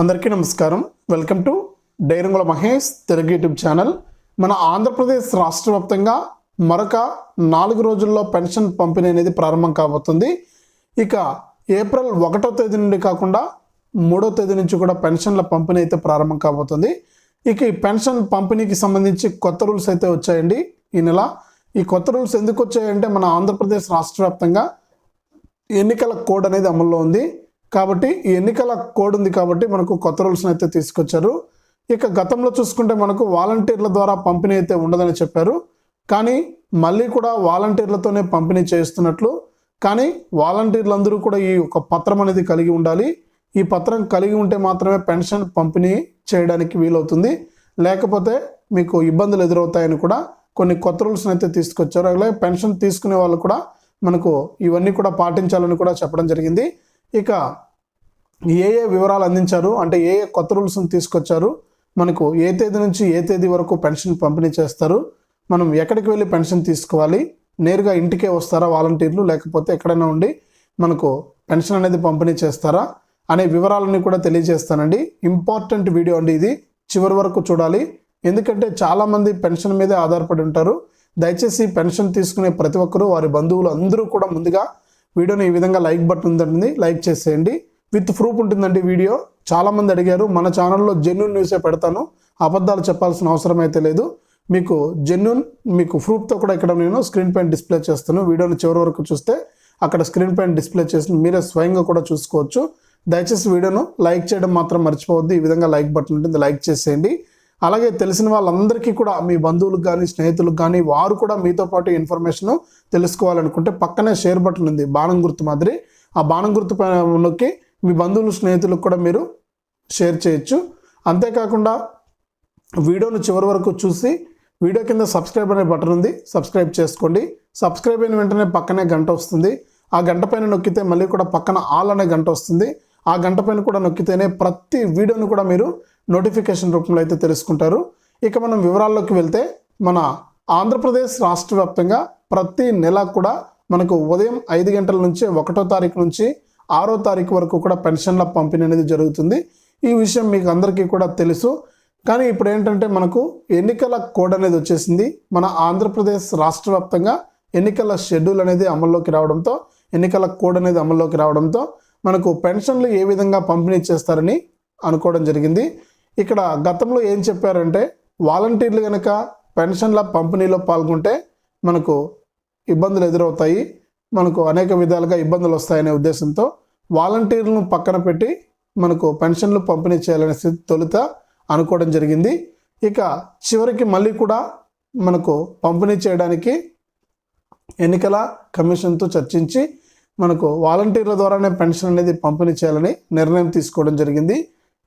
అందరికీ నమస్కారం. Welcome to డైరంగుల మహేష్ తెలుగు యూట్యూబ్ ఛానల్. మన ఆంధ్రప్రదేశ్ రాష్ట్ర వ్యాప్తంగా మరొక నాలుగు రోజుల్లో పెన్షన్ పంపిణీ అనేది ప్రారంభం కాబోతుంది. ఇక ఏప్రిల్ ఒకటో తేదీ నుండి కాకుండా మూడో తేదీ నుంచి కూడా పెన్షన్ల పంపిణీ అయితే ప్రారంభం కాబోతుంది. ఇక ఈ పెన్షన్ పంపిణీకి సంబంధించి కొత్త రూల్స్ అయితే వచ్చాయండి ఈ నెల. ఈ కొత్త రూల్స్ ఎందుకు వచ్చాయంటే మన ఆంధ్రప్రదేశ్ రాష్ట్ర వ్యాప్తంగా ఎన్నికల కోడ్ అనేది అమల్లో ఉంది. కాబట్టి ఈ ఎన్నికల కోడ్ ఉంది కాబట్టి మనకు కొత్త రూల్స్ని అయితే తీసుకొచ్చారు. ఇక గతంలో చూసుకుంటే మనకు వాలంటీర్ల ద్వారా పంపిణీ అయితే ఉండదని చెప్పారు. కానీ మళ్ళీ కూడా వాలంటీర్లతోనే పంపిణీ చేస్తున్నట్లు కానీ వాలంటీర్లందరూ కూడా ఈ ఒక పత్రం అనేది కలిగి ఉండాలి. ఈ పత్రం కలిగి ఉంటే మాత్రమే పెన్షన్ పంపిణీ చేయడానికి వీలవుతుంది. లేకపోతే మీకు ఇబ్బందులు ఎదురవుతాయని కూడా కొన్ని కొత్త రూల్స్ని అయితే తీసుకొచ్చారు. అలాగే పెన్షన్ తీసుకునే వాళ్ళు కూడా మనకు ఇవన్నీ కూడా పాటించాలని కూడా చెప్పడం జరిగింది. ఇక ఏ ఏ వివరాలు అందించారు? అంటే ఏ ఏ కొత్త రూల్స్ని తీసుకొచ్చారు? మనకు ఏ తేదీ నుంచి ఏ తేదీ వరకు పెన్షన్ పంపిణీ చేస్తారు? మనం ఎక్కడికి వెళ్ళి పెన్షన్ తీసుకోవాలి? నేరుగా ఇంటికే వస్తారా వాలంటీర్లు? లేకపోతే ఎక్కడైనా ఉండి మనకు పెన్షన్ అనేది పంపిణీ చేస్తారా? అనే వివరాలన్నీ కూడా తెలియజేస్తానండి. ఇంపార్టెంట్ వీడియో అండి ఇది. చివరి వరకు చూడాలి. ఎందుకంటే చాలామంది పెన్షన్ మీదే ఆధారపడి ఉంటారు. దయచేసి పెన్షన్ తీసుకునే ప్రతి ఒక్కరూ వారి బంధువులు అందరూ కూడా ముందుగా వీడియోని ఈ విధంగా లైక్ బటన్ ఉందండి. లైక్ చేసేయండి. విత్ ప్రూఫ్ ఉంటుందండి వీడియో. చాలామంది అడిగారు మన ఛానల్లో జెన్యున్ న్యూసే పెడతాను అబద్ధాలు చెప్పాల్సిన అవసరం అయితే లేదు. మీకు జెన్యున్ మీకు ప్రూఫ్తో కూడా ఇక్కడ నేను స్క్రీన్ పైన డిస్ప్లే చేస్తాను. వీడియోని చివరి వరకు చూస్తే అక్కడ స్క్రీన్ పైన డిస్ప్లే చేసి మీరే స్వయంగా కూడా చూసుకోవచ్చు. దయచేసి వీడియోను లైక్ చేయడం మాత్రం మర్చిపోవద్దు. ఈ విధంగా లైక్ బటన్ ఉంటుంది లైక్ చేసేయండి. అలాగే తెలిసిన వాళ్ళందరికీ కూడా మీ బంధువులకు కానీ స్నేహితులకు కానీ వారు కూడా మీతో పాటు ఇన్ఫర్మేషన్ తెలుసుకోవాలనుకుంటే పక్కనే షేర్ బటన్ ఉంది బాణం గుర్తు మాదిరి. ఆ బాణం గుర్తు పైన నొక్కి మీ బంధువులు స్నేహితులకు కూడా మీరు షేర్ చేయొచ్చు. అంతేకాకుండా వీడియోను చివరి వరకు చూసి వీడియో కింద సబ్స్క్రైబ్ అనే బటన్ ఉంది సబ్స్క్రైబ్ చేసుకోండి. సబ్స్క్రైబ్ అయిన వెంటనే పక్కనే గంట వస్తుంది. ఆ గంట పైన నొక్కితే మళ్ళీ కూడా పక్కన ఆల్ అనే గంట వస్తుంది. ఆ గంట పైన కూడా నొక్కితేనే ప్రతి వీడియోను కూడా మీరు నోటిఫికేషన్ రూపంలో అయితే తెలుసుకుంటారు. ఇక మనం వివరాల్లోకి వెళ్తే మన ఆంధ్రప్రదేశ్ రాష్ట్ర వ్యాప్తంగా ప్రతి నెల కూడా మనకు ఉదయం ఐదు గంటల నుంచి ఒకటో తారీఖు నుంచి ఆరో తారీఖు వరకు కూడా పెన్షన్ల పంపిణీ అనేది జరుగుతుంది. ఈ విషయం మీకు అందరికీ కూడా తెలుసు. కానీ ఇప్పుడు ఏంటంటే మనకు ఎన్నికల కోడ్ అనేది వచ్చేసింది. మన ఆంధ్రప్రదేశ్ రాష్ట్ర వ్యాప్తంగా ఎన్నికల షెడ్యూల్ అనేది అమల్లోకి రావడంతో ఎన్నికల కోడ్ అనేది అమల్లోకి రావడంతో మనకు పెన్షన్లు ఏ విధంగా పంపిణీ చేస్తారని అనుకోవడం జరిగింది. ఇక్కడ గతంలో ఏం చెప్పారంటే వాలంటీర్లు కనుక పెన్షన్ల పంపిణీలో పాల్గొంటే మనకు ఇబ్బందులు ఎదురవుతాయి. మనకు అనేక విధాలుగా ఇబ్బందులు వస్తాయనే ఉద్దేశంతో వాలంటీర్లను పక్కన పెట్టి మనకు పెన్షన్లు పంపిణీ చేయాలనే స్థితి తొలుత అనుకోవడం జరిగింది. ఇక చివరికి మళ్ళీ కూడా మనకు పంపిణీ చేయడానికి ఎన్నికల కమిషన్తో చర్చించి మనకు వాలంటీర్ల ద్వారానే పెన్షన్ అనేది పంపిణీ చేయాలని నిర్ణయం తీసుకోవడం జరిగింది.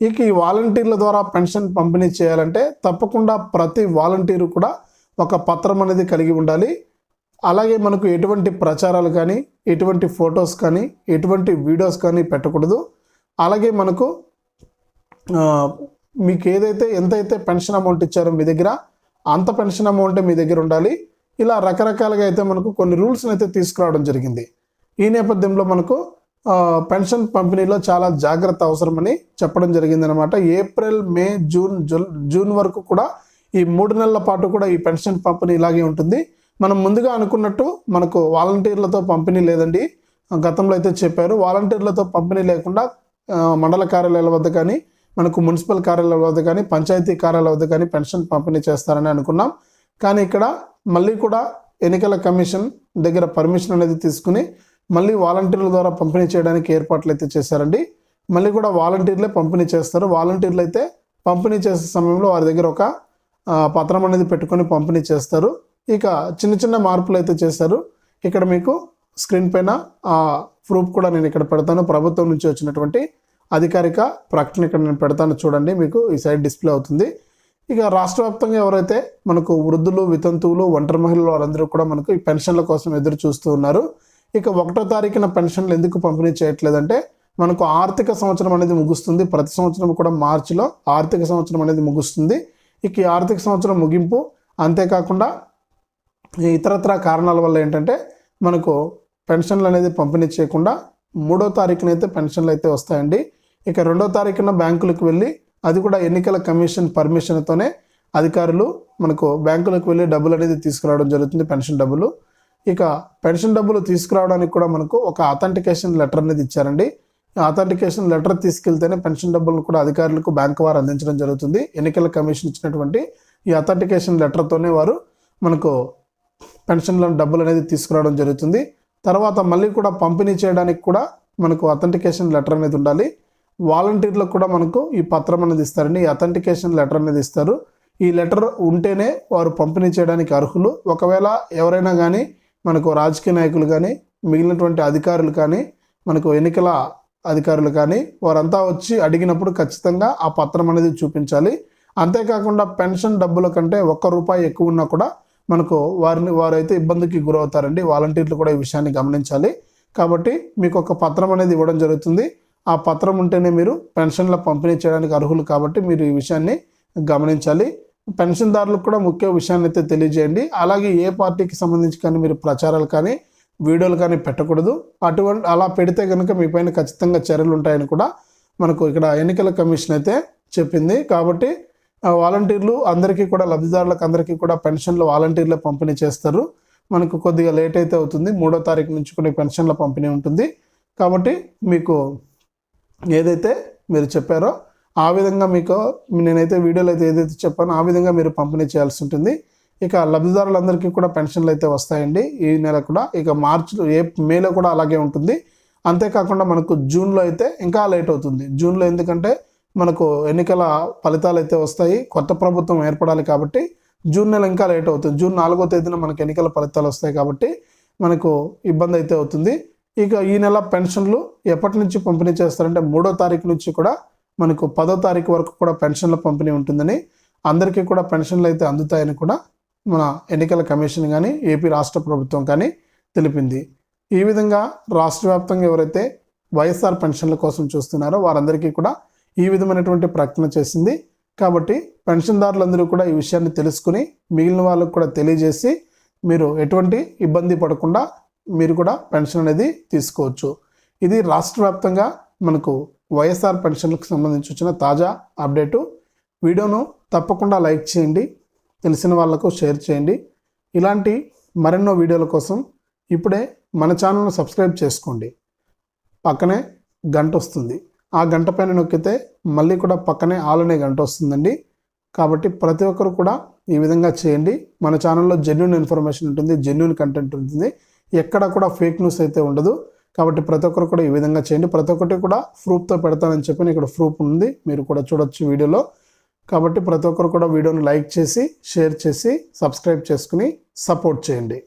ఇక ఈ వాలంటీర్ల ద్వారా పెన్షన్ పంపిణీ చేయాలంటే తప్పకుండా ప్రతి వాలంటీరు కూడా ఒక పత్రం అనేది కలిగి ఉండాలి. అలాగే మనకు ఎటువంటి ప్రచారాలు కానీ ఎటువంటి ఫొటోస్ కానీ ఎటువంటి వీడియోస్ కానీ పెట్టకూడదు. అలాగే మనకు మీకు ఏదైతే ఎంతైతే పెన్షన్ అమౌంట్ ఇచ్చారో మీ దగ్గర అంత పెన్షన్ అమౌంట్ మీ దగ్గర ఉండాలి. ఇలా రకరకాలుగా అయితే మనకు కొన్ని రూల్స్ని అయితే తీసుకురావడం జరిగింది. ఈ నేపథ్యంలో మనకు పెన్షన్ పంపిణీలో చాలా జాగ్రత్త అవసరమని చెప్పడం జరిగిందనమాట April May June July June వరకు కూడా ఈ మూడు నెలల పాటు కూడా ఈ పెన్షన్ పంపిణీ ఇలాగే ఉంటుంది. మనం ముందుగా అనుకున్నట్టు మనకు వాలంటీర్లతో పంపిణీ లేదండి. గతంలో అయితే చెప్పారు వాలంటీర్లతో పంపిణీ లేకుండా మండల కార్యాలయాల వద్ద కానీ మనకు మున్సిపల్ కార్యాలయాల వద్ద కానీ పంచాయతీ కార్యాలయాల వద్ద కానీ పెన్షన్ పంపిణీ చేస్తారని అనుకున్నాం. కానీ ఇక్కడ మళ్ళీ కూడా ఎన్నికల కమిషన్ దగ్గర పర్మిషన్ అనేది తీసుకుని మళ్ళీ వాలంటీర్ల ద్వారా పంపిణీ చేయడానికి ఏర్పాట్లు అయితే చేశారండి. మళ్ళీ కూడా వాలంటీర్లే పంపిణీ చేస్తారు. వాలంటీర్లు అయితే పంపిణీ చేసే సమయంలో వారి దగ్గర ఒక పత్రం అనేది పెట్టుకొని పంపిణీ చేస్తారు. ఇక చిన్న చిన్న మార్పులు అయితే చేశారు. ఇక్కడ మీకు స్క్రీన్ పైన ఆ ప్రూఫ్ కూడా నేను ఇక్కడ పెడతాను. ప్రభుత్వం నుంచి వచ్చినటువంటి అధికారిక ప్రకటన ఇక్కడ నేను పెడతాను చూడండి మీకు ఈ సైడ్ డిస్ప్లే అవుతుంది. ఇక రాష్ట్ర వ్యాప్తంగా ఎవరైతే మనకు వృద్ధులు వితంతువులు ఒంటరి మహిళలు వారందరూ కూడా మనకు ఈ పెన్షన్ల కోసం ఎదురు చూస్తూ ఉన్నారు. ఇక ఒకటో తారీఖున పెన్షన్లు ఎందుకు పంపిణీ చేయట్లేదంటే మనకు ఆర్థిక సంవత్సరం అనేది ముగుస్తుంది. ప్రతి సంవత్సరం కూడా మార్చిలో ఆర్థిక సంవత్సరం అనేది ముగుస్తుంది. ఇక ఈ ఆర్థిక సంవత్సరం ముగింపు అంతేకాకుండా ఇతరత్ర కారణాల వల్ల ఏంటంటే మనకు పెన్షన్లు అనేది పంపిణీ చేయకుండా మూడో తారీఖున అయితే పెన్షన్లు అయితే వస్తాయండి. ఇక రెండో తారీఖున బ్యాంకులకు వెళ్ళి అది కూడా ఎన్నికల కమిషన్ పర్మిషన్తోనే అధికారులు మనకు బ్యాంకులకు వెళ్ళి డబ్బులు అనేది తీసుకురావడం జరుగుతుంది పెన్షన్ డబ్బులు. ఇక పెన్షన్ డబ్బులు తీసుకురావడానికి కూడా మనకు ఒక అథెంటికేషన్ లెటర్ అనేది ఇచ్చారండి. ఈ అథెంటికేషన్ లెటర్ తీసుకెళ్తేనే పెన్షన్ డబ్బులను కూడా అధికారులకు బ్యాంకు వారు అందించడం జరుగుతుంది. ఎన్నికల కమిషన్ ఇచ్చినటువంటి ఈ అథెంటికేషన్ లెటర్తోనే వారు మనకు పెన్షన్ల డబ్బులు అనేది తీసుకురావడం జరుగుతుంది. తర్వాత మళ్ళీ కూడా పంపిణీ చేయడానికి కూడా మనకు అథెంటికేషన్ లెటర్ అనేది ఉండాలి. వాలంటీర్లకు కూడా మనకు ఈ పత్రం అనేది ఇస్తారండి. ఈ అథెంటికేషన్ లెటర్ అనేది ఇస్తారు. ఈ లెటర్ ఉంటేనే వారు పంపిణీ చేయడానికి అర్హులు. ఒకవేళ ఎవరైనా కానీ మనకు రాజకీయ నాయకులు కానీ మిగిలినటువంటి అధికారులు కానీ మనకు ఎన్నికల అధికారులు కానీ వారంతా వచ్చి అడిగినప్పుడు ఖచ్చితంగా ఆ పత్రం అనేది చూపించాలి. అంతేకాకుండా పెన్షన్ డబ్బుల కంటే ఒక్క రూపాయి ఎక్కువ ఉన్నా కూడా మనకు వారిని వారైతే ఇబ్బందికి గురవుతారండి. వాలంటీర్లు కూడా ఈ విషయాన్ని గమనించాలి. కాబట్టి మీకు ఒక పత్రం అనేది ఇవ్వడం జరుగుతుంది. ఆ పత్రం ఉంటేనే మీరు పెన్షన్ల పంపిణీ చేయడానికి అర్హులు కాబట్టి మీరు ఈ విషయాన్ని గమనించాలి. పెన్షన్దారులకు కూడా ముఖ్య విషయాన్ని అయితే తెలియజేయండి. అలాగే ఏ పార్టీకి సంబంధించి కానీ మీరు ప్రచారాలు కానీ వీడియోలు కానీ పెట్టకూడదు. అటువంటి అలా పెడితే కనుక మీ పైన ఖచ్చితంగా చర్యలు ఉంటాయని కూడా మనకు ఇక్కడ ఎన్నికల కమిషన్ అయితే చెప్పింది. కాబట్టి వాలంటీర్లు అందరికీ కూడా లబ్ధిదారులకు అందరికీ కూడా పెన్షన్లు వాలంటీర్లే పంపిణీ చేస్తారు. మనకు కొద్దిగా లేట్ అయితే అవుతుంది. మూడో తారీఖు నుంచి కొన్ని పెన్షన్ల పంపిణీ ఉంటుంది. కాబట్టి మీకు ఏదైతే మీరు చెప్పారో ఆ విధంగా మీకు నేనైతే వీడియోలో అయితే ఏదైతే చెప్పానో ఆ విధంగా మీరు పంపిణీ చేయాల్సి ఉంటుంది. ఇక లబ్ధిదారులందరికీ కూడా పెన్షన్లు అయితే వస్తాయండి. ఈ నెల కూడా ఇక మార్చిలో ఏ మేలో కూడా అలాగే ఉంటుంది. అంతేకాకుండా మనకు జూన్లో అయితే ఇంకా లేట్ అవుతుంది. జూన్లో ఎందుకంటే మనకు ఎన్నికల ఫలితాలు అయితే వస్తాయి కొత్త ప్రభుత్వం ఏర్పడాలి కాబట్టి జూన్ నెల ఇంకా లేట్ అవుతుంది. జూన్ నాలుగో తేదీన మనకు ఎన్నికల ఫలితాలు వస్తాయి కాబట్టి మనకు ఇబ్బంది అయితే అవుతుంది. ఇక ఈ నెల పెన్షన్లు ఎప్పటి నుంచి పంపిణీ చేస్తారంటే మూడో తారీఖు నుంచి కూడా మనకు పదో తారీఖు వరకు కూడా పెన్షన్ల పంపిణీ ఉంటుందని అందరికీ కూడా పెన్షన్లు అయితే అందుతాయని కూడా మన ఎన్నికల కమిషన్ కానీ ఏపీ రాష్ట్ర ప్రభుత్వం కానీ తెలిపింది. ఈ విధంగా రాష్ట్ర వ్యాప్తంగా ఎవరైతే వైఎస్ఆర్ పెన్షన్ల కోసం చూస్తున్నారో వారందరికీ కూడా ఈ విధమైనటువంటి ప్రకటన చేసింది. కాబట్టి పెన్షన్దారులందరూ కూడా ఈ విషయాన్ని తెలుసుకుని మిగిలిన వాళ్ళకు కూడా తెలియజేసి మీరు ఎటువంటి ఇబ్బంది పడకుండా మీరు కూడా పెన్షన్ అనేది తీసుకోవచ్చు. ఇది రాష్ట్ర వ్యాప్తంగా మనకు వైఎస్ఆర్ పెన్షన్లకు సంబంధించి వచ్చిన తాజా అప్డేటు. వీడియోను తప్పకుండా లైక్ చేయండి తెలిసిన వాళ్ళకు షేర్ చేయండి. ఇలాంటి మరెన్నో వీడియోల కోసం ఇప్పుడే మన ఛానల్ను సబ్స్క్రైబ్ చేసుకోండి. పక్కనే గంట వస్తుంది. ఆ గంట పైన నొక్కితే మళ్ళీ కూడా పక్కనే ఆలనే గంట వస్తుందండి. కాబట్టి ప్రతి ఒక్కరు కూడా ఈ విధంగా చేయండి. మన ఛానల్లో జెన్యున్ ఇన్ఫర్మేషన్ ఉంటుంది జెన్యున్ కంటెంట్ ఉంటుంది. ఎక్కడ కూడా ఫేక్ న్యూస్ అయితే ఉండదు. కాబట్టి ప్రతి ఒక్కరు కూడా ఈ విధంగా చేయండి. ప్రతి ఒక్కటి కూడా ప్రూఫ్తో పెడతానని చెప్పి ఇక్కడ ప్రూఫ్ ఉంది. మీరు కూడా చూడొచ్చు వీడియోలో. కాబట్టి ప్రతి ఒక్కరు కూడా వీడియోని లైక్ చేసి షేర్ చేసి సబ్స్క్రైబ్ చేసుకుని సపోర్ట్ చేయండి.